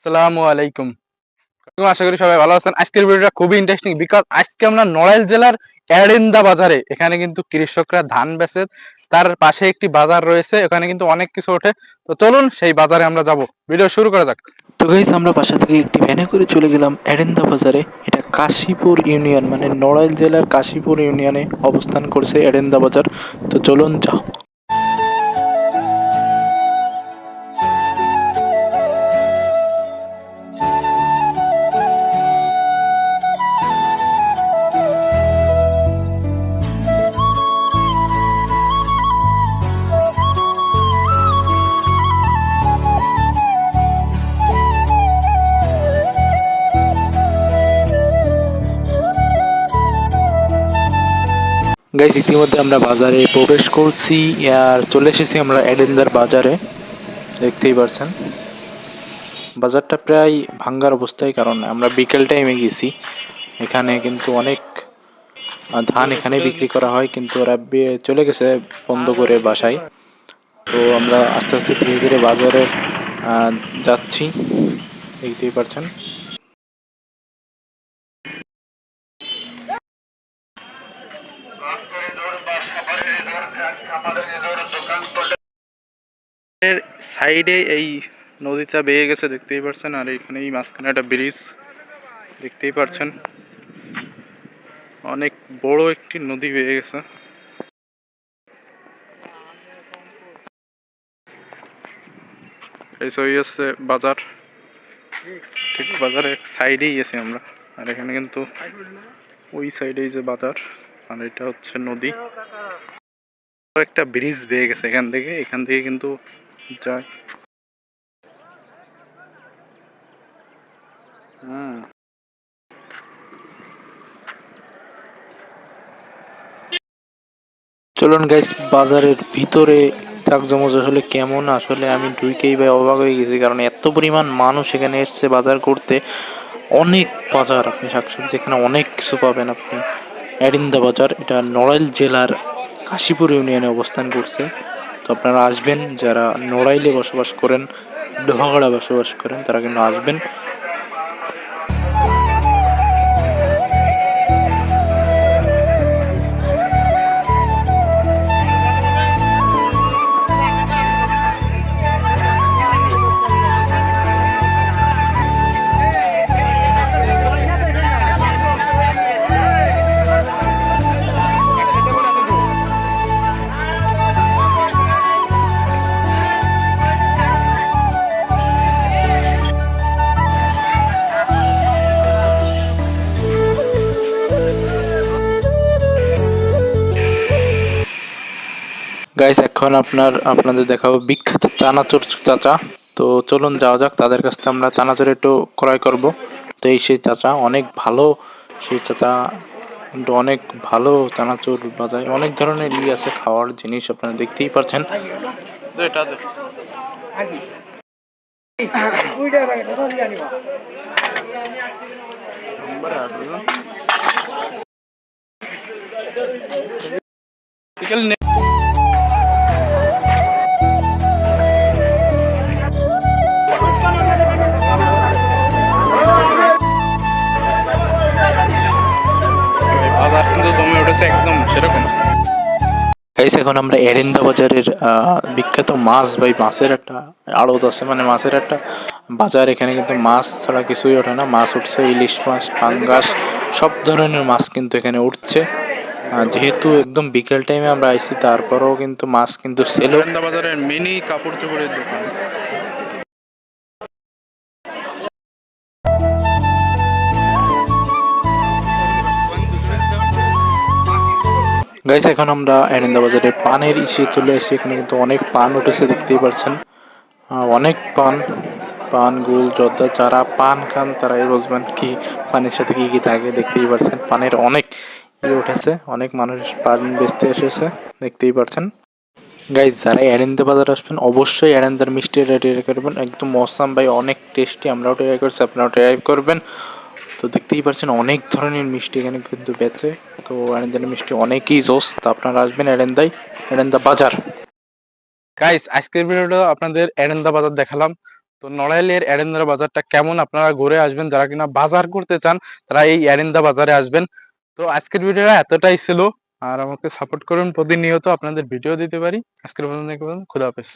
আসসালামু আলাইকুম। আশা করি সবাই ভালো আছেন। আজকের ভিডিওটা খুবই ইন্টারেস্টিং বিকজ আজকে আমরা নড়াইল জেলার এড়িন্দা বাজারে, এখানে কিন্তু কৃষকরা ধান বেচে, তার পাশে একটি বাজার রয়েছে এখানে কিন্তু অনেক কিছু ওঠে। তো চলুন সেই বাজারে আমরা যাব। ভিডিও শুরু করা যাক। তো গাইস আমরা বাসা থেকে একটি ভ্যানে করে চলে গেলাম এরেন্দা বাজারে। এটা কাশীপুর ইউনিয়ন মানে নড়াইল জেলার কাশীপুর ইউনিয়নে অবস্থান করছে এরেন্দা বাজার। তো চলুন যাও। গাইস ইতিমধ্যে আমরা বাজারে প্রবেশ করছি, আর চলে এসেছি আমরা এডেন্দার বাজারে। দেখতেই পারছেন। বাজারটা প্রায় ভাঙ্গার অবস্থায়, কারণ আমরা বিকেল টাইমে গেছি। এখানে কিন্তু অনেক ধান এখানে বিক্রি করা হয়, কিন্তু ওরা চলে গেছে বন্ধ করে বাসায়। তো আমরা আস্তে আস্তে ধীরে ধীরে বাজারে যাচ্ছি। দেখতেই পারছেন। এর সাইডে এই নদীটা বেয়ে গেছে, দেখতেই পাচ্ছেন আর এখানে এই মাঝখানে একটা ব্রিজ, দেখতেই পাচ্ছেন অনেক বড় একটি নদী বেয়ে গেছে। এই ছবি হচ্ছে বাজার। ঠিক বাজারের সাইডেই গেছি আমরা। আর এখানে কিন্তু ওই সাইডেই যে বাজার, আর এটা হচ্ছে নদী। একটা ব্রিজ বেয়ে গেছে এখান থেকে এখান থেকে কিন্তু যায়। হুম চলুন গাইস বাজারের ভিতরে জাকজমজ আসলে কেমন? আসলে আমি ঢুকেই ভাই অবাক হয়ে গেছি, কারণ এত পরিমাণ মানুষ এখানে এসছে বাজার করতে। অনেক বাজার আপনি শাকসবজি, এখানে অনেক কিছু পাবেন আপনি। এডিন্দা বাজার, এটা নড়াইল জেলার কাশীপুর ইউনিয়নে অবস্থান করছে। তো আপনারা আসবেন, যারা নড়াইলে বসবাস করেন ডোহাগড়া বসবাস করেন, তারা কিন্তু আসবেন। গাইস এখন আপনার, আপনাদের দেখাবো বিখ্যাত চানাচুর চাচা। তো চলুন যাওয়া যাক, তাদের কাছ থেকে আমরা চানাচুর একটু ক্রয় করব। তো এই সেই চাচা, অনেক ভালো সেই চাচা অনেক ভালো চানাচুর বাজায়। অনেক ধরনের ই আছে, খাওয়ার জিনিস আপনারা দেখতেই পাচ্ছেন এটা গাইস, এখন আমরা এরেন্দা বাজারের বিখ্যাত মাছ ভাই, মাছের একটা আড়ত আছে মানে মাছের একটা বাজার। এখানে কিন্তু মাছ ছাড়া কিছুই ওঠে না। মাছ উঠছে, ইলিশ মাছ, পাঙ্গাস, সব ধরনের মাছ কিন্তু এখানে উঠছে। যেহেতু একদম বিকেল টাইমে আমরা আইছি, তারপরেও কিন্তু মাছ কিন্তু সেল বাজারের মিনি কাপড় চোপড়ের দোকান। গাইস এখন আমরা এরেন্দা বাজারে পানের ইসে চলে এসে এখানে কিন্তু অনেক পান উঠেছে, দেখতেই পাচ্ছেন অনেক পান পান, গুল, জর্দা যারা পান খান, তারাই বুঝবেন কি পানের সাথে কি কি থাকে, দেখতেই পাচ্ছেন পানের অনেক ইয়ে উঠেছে, অনেক মানুষ পান বেচতে এসেছে, দেখতেই পাচ্ছেন গাইজ যারা এরেন্দা বাজার আসবেন, অবশ্যই এরেন্দার মিষ্টি ট্রাই করবেন। একদম মসাম ভাই, অনেক টেস্টি আমরাও ট্রাই করছি, আপনারাও ট্রাই করবেন। তো দেখতেই পাচ্ছেন অনেক ধরনের মিষ্টি এখানে কিন্তু বেচে। তো এরেন্দার মিষ্টি অনেকই জোস। তো আপনারা আসবেন এরেন্দায় এরেন্দা বাজার। গাইস আজকের ভিডিওটা আপনাদের এরেন্দা বাজার দেখালাম। তো নড়াইলের এরেন্দ্রা বাজারটা কেমন? আপনারা ঘুরে আসবেন। যারা কিনা বাজার করতে চান, তারা এই এরেন্দা বাজারে আসবেন। তো আজকের ভিডিওটা এতটাই ছিল। আর আমাকে সাপোর্ট করুন প্রতিনিয়ত। আপনাদের ভিডিও দিতে পারি। আজকের পর্যন্ত, খুদা হাফেজ।